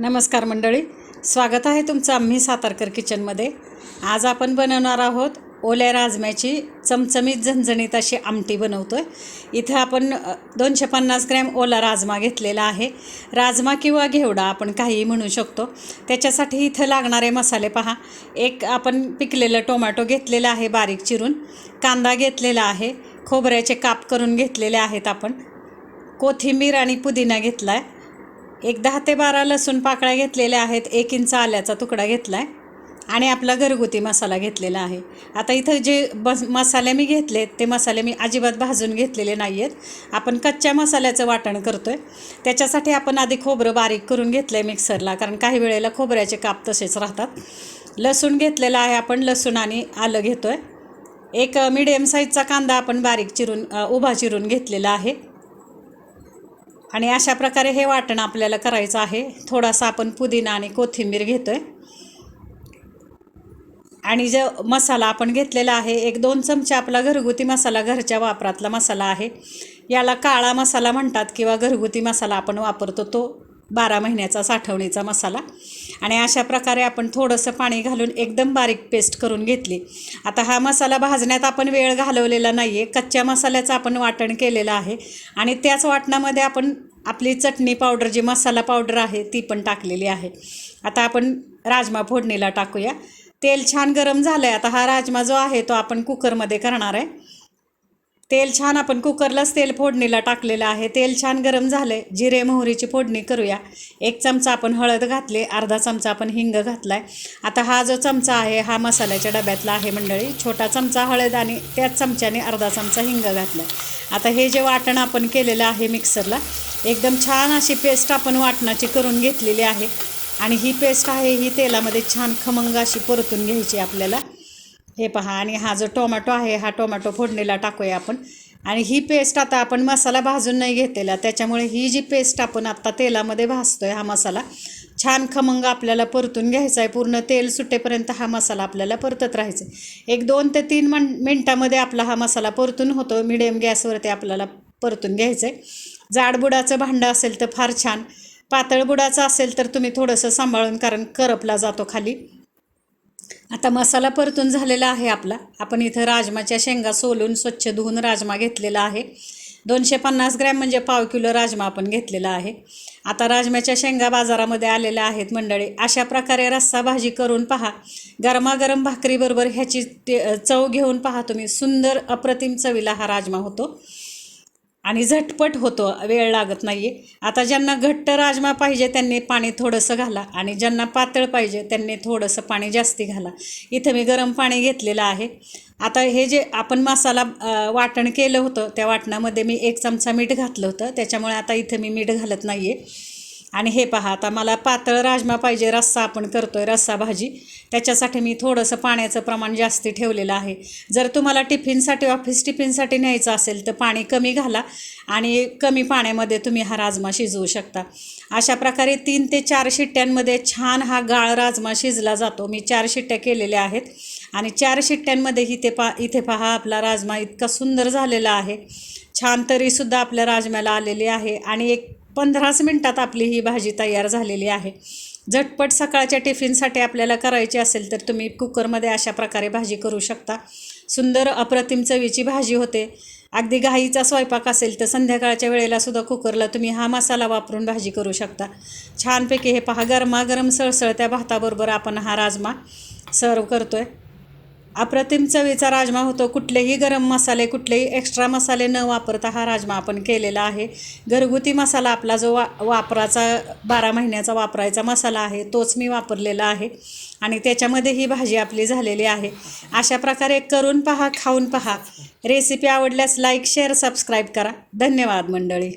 नमस्कार मंडळी. स्वागत आहे तुमचं आम्ही सातारकर किचनमध्ये. आज आपण बनवणार आहोत ओल्या राजम्याची चमचमीत झणझणीत अशी आमटी बनवतो आहे इथं आपण दोनशे पन्नास ग्रॅम ओला राजमा घेतलेला आहे. राजमा किंवा घेवडा आपण काहीही म्हणू शकतो. त्याच्यासाठी इथं लागणारे मसाले पहा. एक आपण पिकलेलं टोमॅटो घेतलेलं आहे बारीक चिरून. कांदा घेतलेला आहे. खोबऱ्याचे काप करून घेतलेले आहेत आपण. कोथिंबीर आणि पुदिना घेतला आहे एक दहा ते बारा लसूण पाकळ्या घेतलेल्या आहेत एक इंच आल्याचा तुकडा घेतला आहे आणि आपला घरगुती मसाला घेतलेला आहे. आता इथं जे बस मसाले मी घेतलेत ते मसाले मी अजिबात भाजून घेतलेले नाही आहेत आपण कच्च्या मसाल्याचं वाटण करतो आहे त्याच्यासाठी आपण आधी खोबरं बारीक करून घेतलं आहे मिक्सरला कारण काही वेळेला खोबऱ्याचे काप तसेच राहतात. लसूण घेतलेला आहे आपण लसूण आणि आलं घेतो आहे एक मिडियम साईजचा कांदा आपण बारीक चिरून उभा चिरून घेतलेला आहे. आणि अशा प्रकारे हे वाटण आपल्याला करायचं आहे. थोडासा आपण पुदिना आणि कोथिंबीर घेतो आहे आणि जो मसाला आपण घेतलेला आहे एक दोन चमचे आपला घरगुती मसाला घरच्या वापरातला मसाला आहे. याला काळा मसाला म्हणतात किंवा घरगुती मसाला आपण वापरतो तो बारा महिन्याचा साठवणीचा मसाला. आणि अशा प्रकारे आपण थोडंसं पाणी घालून एकदम बारीक पेस्ट करून घेतली. आता हा मसाला भाजण्यात आपण वेळ घालवलेला नाही आहे कच्च्या मसाल्याचं आपण वाटण केलेलं आहे. आणि त्याच वाटणामध्ये आपण आपली चटणी पावडर जी मसाला पावडर आहे ती पण टाकलेली आहे. आता आपण राजमा फोडणीला टाकूया. तेल छान गरम झालं आहे आता हा राजमा जो आहे तो आपण कुकरमध्ये करणार आहे. तेल छान आपण कुकरलाच तेल फोडणीला टाकलेलं आहे. तेल छान गरम झालं आहे जिरे मोहरीची फोडणी करूया. एक चमचा आपण हळद घातले अर्धा चमचा आपण हिंग घातला आहे आता हा जो चमचा आहे हा मसाल्याच्या डब्यातला आहे मंडळी. छोटा चमचा हळद आणि त्याच चमच्याने अर्धा चमचा हिंग घातला आहे आता हे जे वाटण आपण केलेलं आहे मिक्सरला एकदम छान अशी पेस्ट आपण वाटणाची करून घेतलेली आहे. आणि ही पेस्ट आहे ही तेलामध्ये छान खमंग अशी परतून घ्यायची आपल्याला. हे पहा आणि हा जो टोमॅटो आहे हा टोमॅटो फोडणीला टाकूया आपण. आणि ही पेस्ट आता आपण मसाला भाजून नाही घेतलेला त्याच्यामुळे ही जी पेस्ट आपण आत्ता तेलामध्ये भाजतो आहे हा मसाला छान खमंग आपल्याला परतून घ्यायचा आहे. पूर्ण तेल सुटेपर्यंत हा मसाला आपल्याला परतत राहायचा आहे. एक दोन ते तीन मन मिनटामध्ये आपला हा मसाला परतून होतो. मिडियम गॅसवरती आपल्याला परतून घ्यायचं आहे. जाडबुडाचं भांडं असेल तर फार छान. पातळ बुडाचं असेल तर तुम्ही थोडंसं सांभाळून कारण करपला जातो खाली. आता मसाला परतून झालेला आहे आपला. आपण इथं राजमाच्या शेंगा सोलून स्वच्छ धुवून राजमा घेतलेला आहे. दोनशे पन्नास ग्रॅम म्हणजे पाव किलो राजमा आपण घेतलेला आहे. आता राजम्याच्या शेंगा बाजारामध्ये आलेल्या आहेत मंडळी. अशा प्रकारे रस्सा भाजी करून पहा. गरमागरम भाकरीबरोबर ह्याची ते चव घेऊन पहा तुम्ही. सुंदर अप्रतिम चवीला हा राजमा होतो. आणि झटपट होतो वेळ लागत नाही आहे आता ज्यांना घट्ट राजमा पाहिजे त्यांनी पाणी थोडंसं घाला. आणि ज्यांना पातळ पाहिजे त्यांनी थोडंसं पाणी जास्ती घाला. इथं मी गरम पाणी घेतलेलं आहे. आता हे जे आपण मसाला वाटण केलं होतं त्या वाटणामध्ये मी एक चमचा मीठ घातलं होतं. त्याच्यामुळे आता इथं मी मीठ घालत नाही आहे आणि हे पहा आता मला पातळ राजमा पाहिजे रस्सा आपण करतो आहे रस्सा भाजी. त्याच्यासाठी मी थोडंसं पाण्याचं प्रमाण जास्ती ठेवलेलं आहे. जर तुम्हाला टिफिनसाठी ऑफिस टिफिनसाठी न्यायचं असेल तर पाणी कमी घाला आणि कमी पाण्यामध्ये तुम्ही हा राजमा शिजवू शकता. अशा प्रकारे तीन ते चार शिट्ट्यांमध्ये छान हा गाळ राजमा शिजला जातो. मी चार शिट्ट्या केलेल्या आहेत आणि चार शिट्ट्यांमध्ये इथे पा इथे पहा आपला राजमा इतका सुंदर झालेला आहे. छान तरीसुद्धा आपल्या राजम्याला आलेली आहे आणि एक पंधराच मिनटात आपली ही भाजी तयार झालेली आहे. झटपट सकाळच्या टिफिनसाठी आपल्याला करायची असेल तर तुम्ही कुकरमध्ये अशा प्रकारे भाजी करू शकता. सुंदर अप्रतिम चवीची भाजी होते. अगदी घाईचा स्वयंपाक असेल तर संध्याकाळच्या वेळेला सुद्धा कुकरला तुम्ही हा मसाला वापरून भाजी करू शकता. छानपैकी हे पहा गरमागरम सळसळत्या भाताबरोबर आपण हा राजमा सर्व करतो आहे अप्रतिम चवीचा राजमा होतो. कुठलेही गरम मसाले कुठलेही एक्स्ट्रा मसाले न वापरता हा राजमा आपण केलेला आहे. घरगुती मसाला आपला जो वा वापराचा बारा महिन्याचा वापरायचा मसाला आहे तोच मी वापरलेला आहे. आणि त्याच्यामध्ये ही भाजी आपली झालेली आहे. अशा प्रकारे करून पहा खाऊन पहा. रेसिपी आवडल्यास लाईक शेअर सबस्क्राईब करा. धन्यवाद मंडळी.